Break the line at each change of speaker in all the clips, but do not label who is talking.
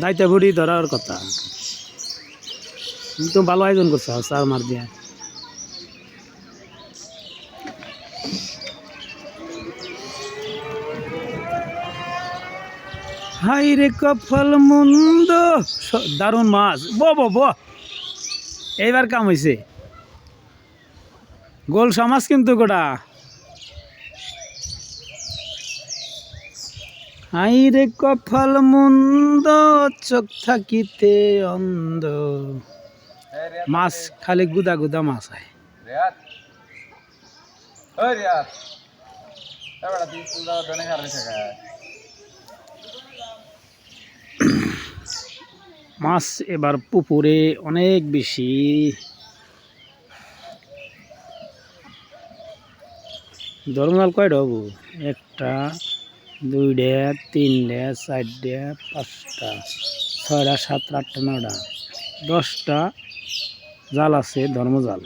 দায়িত্ব বুড়ি ধরার কথা। তো ভালো আয়োজন করছ সার মার দিয়া। হাই রে কফল মন্দ দারুণ মাছ। ব ব ব। এইবার কাম হয়েছে গোল সমাজ কিন্তু গোটা হাই রে কফল মন্দ চোখ থাকিতে অন্ধ। মাছ খালি গুদা গুদা মাছ হয়। মাছ এবার পুকুরে অনেক বেশি। ধর্মজাল কয়টা হব? একটা দুইটা তিনটা চারটা পাঁচটা ছয়টা সাতটা আটটা নটা দশটা জাল আছে ধর্মজাল।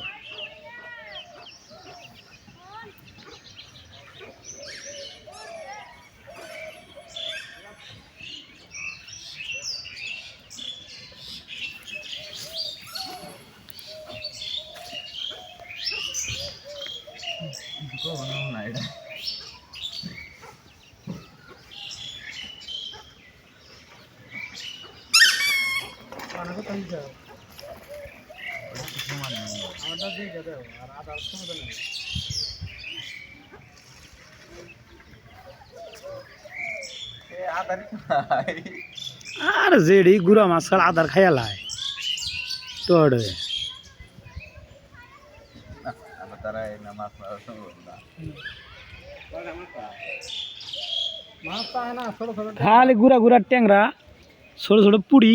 আর জেডি গুড়া মাছ ছাড়া আদার খাইয়া লাই।
তারা
খালি গুড়া গুড়ার ট্যাংরা ছোট ছোট পুড়ি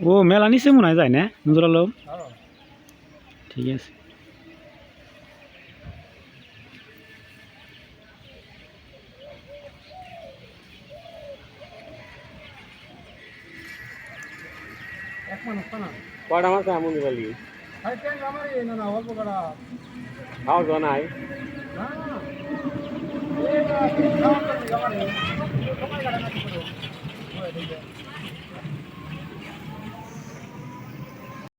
ও মেলা নিচে মনে হয় যায় না? নজর আলম? ঠিক আছে।
কয়টা মাছ এমন দিবালি খাওয়া দাওয়া নাই?